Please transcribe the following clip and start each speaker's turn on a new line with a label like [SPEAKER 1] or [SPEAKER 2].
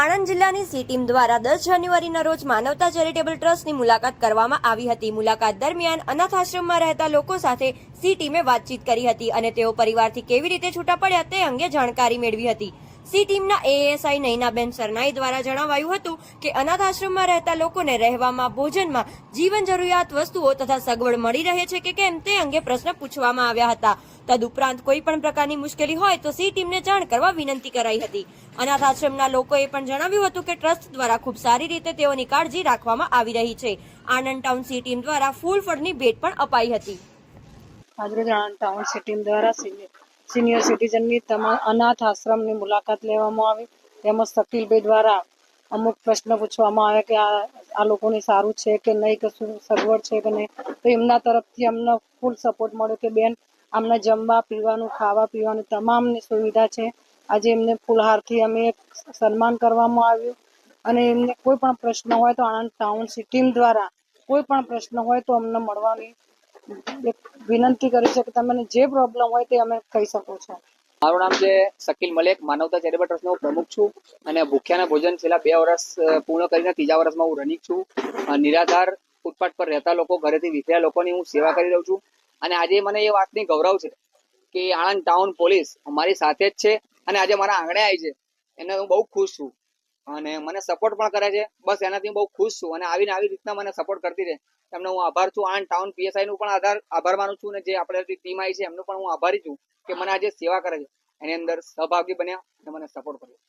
[SPEAKER 1] આણંદ જિલ્લાની C team દ્વારા દસ જાન્યુઆરીના રોજ માનવતા ચેરિટેબલ ટ્રસ્ટની મુલાકાત કરવામાં આવી હતી. મુલાકાત દરમિયાન અનાથ આશ્રમમાં રહેતા લોકો સાથે સી ટીમે વાતચીત કરી હતી અને તેઓ પરિવારથી કેવી રીતે છૂટા પડ્યા તે અંગે જાણકારી મેળવી હતી. સી ટીમના એએસઆઈ નૈનાબેન સરનાઈ દ્વારા જણાવાયું હતું કે અનાથ આશ્રમમાં રહેતા લોકોને રહેવામાં, ભોજનમાં જીવન જરૂરિયાત વસ્તુઓ તથા સગવડ મળી રહે છે કે કેમ તે અંગે પ્રશ્ન પૂછવામાં આવ્યા હતા. તદુપરાંત કોઈ પણ પ્રકારની મુશ્કેલી હોય તો સી ટીમને જાણ કરવા વિનંતી કરાઈ હતી. અનાથ આશ્રમના લોકોએ પણ જણાવ્યું હતું કે ટ્રસ્ટ દ્વારા ખૂબ સારી રીતે તેઓની કાળજી રાખવામાં આવી રહી છે. આણંદ ટાઉન સી ટીમ દ્વારા ફૂલ ફળની ભેટ પણ અપાઈ હતી.
[SPEAKER 2] આણંદ ટાઉન સિટી દ્વારા સિનિયર સિટીઝનની તમામ અનાથ આશ્રમની મુલાકાત લેવામાં આવી. તેમજ શકીલભાઈ દ્વારા અમુક પ્રશ્ન પૂછવામાં આવ્યા કે આ આ લોકોને સારું છે કે નહીં, કે શું સગવડ છે કે નહીં. તો એમના તરફથી અમને ફૂલ સપોર્ટ મળ્યો કે બેન, અમને જમવા પીવાનું, ખાવા પીવાની તમામની સુવિધા છે. આજે એમને ફૂલહારથી અમે સન્માન કરવામાં આવ્યું. અને એમને કોઈ પણ પ્રશ્ન હોય તો આણંદ ટાઉન સિટી દ્વારા કોઈ પણ પ્રશ્ન હોય તો અમને મળવાની એક વિનંતી કરી છે કે તમને જે પ્રોબ્લેમ હોય તે અમે કહી શકો છો.
[SPEAKER 3] મારું નામ છે શકીલ મલેક, માનવતા ચેરિટેબલ ટ્રસ્ટનો પ્રમુખ છું અને ભૂખ્યાના ભોજન છેલ્લા બે વર્ષ પૂર્ણ કરીને ત્રીજા વર્ષમાં હું રનિંગ છું. નિરાધાર ફૂટપાથ પર રહેતા લોકો, ઘરેથી વિખર્યા લોકોની હું સેવા કરી રહ્યો છું. અને આજે મને એ વાતની ગૌરવ છે કે આણંદ ટાઉન પોલીસ અમારી સાથે જ છે અને આજે મારા આંગણે આવી છે. એને હું બહુ ખુશ છું. અને મને સપોર્ટ પણ કરે છે. બસ એનાથી હું બહુ ખુશ છું અને આવીને આવી રીતના મને સપોર્ટ કરતી રહે. એમનો હું આભાર છું. આણંદ ટાઉન પીએસઆઈ નું પણ આધાર આભાર માનું છું અને જે આપણે ટીમ આવી છે એમનો પણ હું આભારી છું કે મને આજે સેવા કરે છે, એની અંદર સહભાગી બન્યા અને મને સપોર્ટ કર્યો.